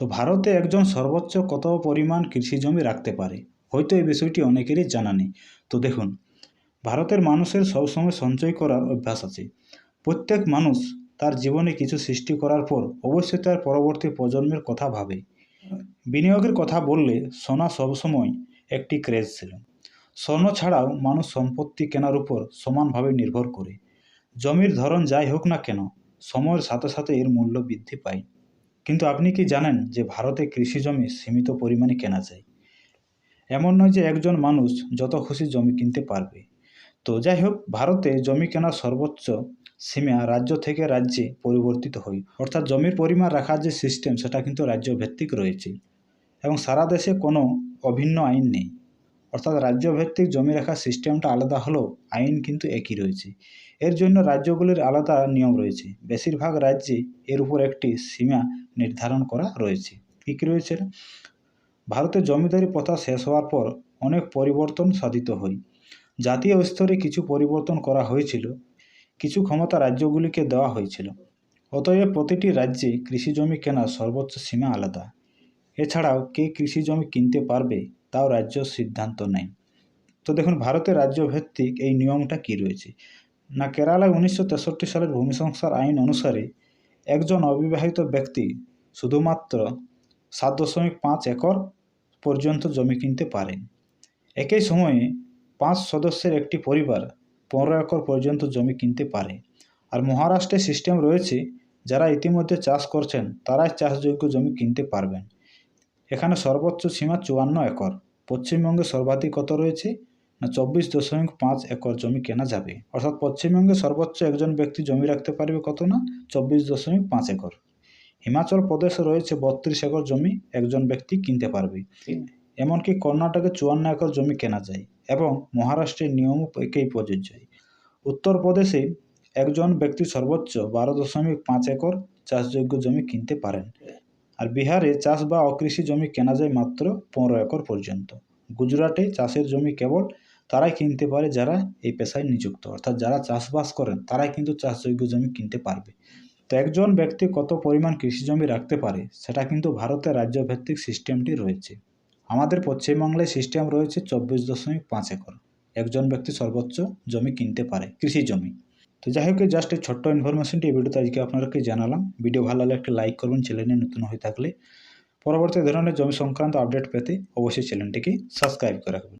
তো ভারতে একজন সর্বোচ্চ কত পরিমাণ কৃষি জমি রাখতে পারে? হয়তো এই বিষয়টি অনেকেরই জানা নেই। তো দেখুন, ভারতের মানুষের সবসময় সঞ্চয় করার অভ্যাস আছে। প্রত্যেক মানুষ তার জীবনে কিছু সৃষ্টি করার পর অবশ্যই তার পরবর্তী প্রজন্মের কথা ভাবে। বিনিয়োগের কথা বললে সোনা সবসময় একটি ক্রেজ ছিল। স্বর্ণ ছাড়াও মানুষ সম্পত্তি কেনার উপর সমানভাবে নির্ভর করে। জমির ধরন যাই হোক না কেন, সময়ের সাথে সাথে এর মূল্য বৃদ্ধি পায়। কিন্তু আপনি কি জানেন যে ভারতে কৃষি জমি সীমিত পরিমাণে কেনা যায়? এমন নয় যে একজন মানুষ যত খুশি জমি কিনতে পারবে। তো যাই হোক ভারতে জমি কেনার সর্বোচ্চ সীমা রাজ্য থেকে রাজ্যে পরিবর্তিত হয়। অর্থাৎ জমির পরিমাণ রাখার যে সিস্টেম সেটা কিন্তু রাজ্য ভিত্তিক রয়েছে। এবং সারা দেশে কোনো অভিন্ন আইন নেই। অর্থাৎ রাজ্য ভিত্তিক জমি রাখার সিস্টেমটা আলাদা হলেও আইন কিন্তু একই রয়েছে। এর জন্য রাজ্যগুলির আলাদা নিয়ম রয়েছে। বেশিরভাগ রাজ্যে এর উপর একটি সীমা নির্ধারণ করা রয়েছে। কী কী রয়েছে? ভারতের জমিদারি প্রথা শেষ হওয়ার পর অনেক পরিবর্তন সাধিত হয়। জাতীয় স্তরে কিছু পরিবর্তন করা হয়েছিল। কিছু ক্ষমতা রাজ্যগুলিকে দেওয়া হয়েছিল। অতএব প্রতিটি রাজ্যে কৃষি জমি কেনার সর্বোচ্চ সীমা আলাদা। এছাড়াও কে কৃষি জমি কিনতে পারবে তাও রাজ্য সিদ্ধান্ত নেয়। তো দেখুন, ভারতের রাজ্য ভিত্তিক এই নিয়মটা কি রয়েছে? না, কেরালায় উনিশশো তেষট্টি সালের ভূমি সংস্কার আইন অনুসারে একজন অবিবাহিত ব্যক্তি শুধুমাত্র সাত দশমিক পাঁচ একর পর্যন্ত জমি কিনতে পারেন। একই সময়ে পাঁচ সদস্যের একটি পরিবার পনেরো একর পর্যন্ত জমি কিনতে পারে। আর মহারাষ্ট্রে সিস্টেম রয়েছে, যারা ইতিমধ্যে চাষ করছেন, তারাই চাষযোগ্য জমি কিনতে পারবেন। এখানে সর্বোচ্চ সীমা চুয়ান্ন একর। পশ্চিমবঙ্গে সর্বাধিক কত রয়েছে? না, চব্বিশ দশমিক পাঁচ একর জমি কেনা যাবে। অর্থাৎ পশ্চিমবঙ্গে সর্বোচ্চ একজন ব্যক্তি জমি রাখতে পারবে কত না? চব্বিশ দশমিক পাঁচ একর। হিমাচল প্রদেশে রয়েছে বত্রিশ একর জমি একজন ব্যক্তি কিনতে পারবে। এমনকি কর্ণাটকে চুয়ান্ন একর জমি কেনা যায় এবং মহারাষ্ট্রের নিয়মও একেই প্রযোজ্য। উত্তরপ্রদেশে একজন ব্যক্তি সর্বোচ্চ বারো দশমিক পাঁচ একর চাষযোগ্য জমি কিনতে পারেন। আর বিহারে চাষ বা অকৃষি জমি কেনা যায় মাত্র পনেরো একর পর্যন্ত। গুজরাটে চাষের জমি কেবল তারাই কিনতে পারে যারা এই পেশায় নিযুক্ত। অর্থাৎ যারা চাষবাস করেন, তারাই কিন্তু চাষযোগ্য জমি কিনতে পারবে। তো একজন ব্যক্তি কত পরিমাণ কৃষি জমি রাখতে পারে, সেটা কিন্তু ভারতের রাজ্যভিত্তিক সিস্টেমটি রয়েছে। আমাদের পশ্চিমবাংলায় সিস্টেম রয়েছে চব্বিশ দশমিক পাঁচ একর। একজন ব্যক্তি সর্বোচ্চ জমি কিনতে পারে কৃষি জমি। তো যাই হোক জাস্ট এই ছোট্ট ইনফরমেশনটি এই ভিডিওতে আজকে আপনাদেরকে জানালাম। ভিডিও ভালো লাগলে একটা লাইক করবেন চ্যানেলে নতুন হয়ে থাকলে। পরবর্তী ধরনের জমি সংক্রান্ত আপডেট পেতে অবশ্যই চ্যানেলটিকে সাবস্ক্রাইব করে রাখবেন।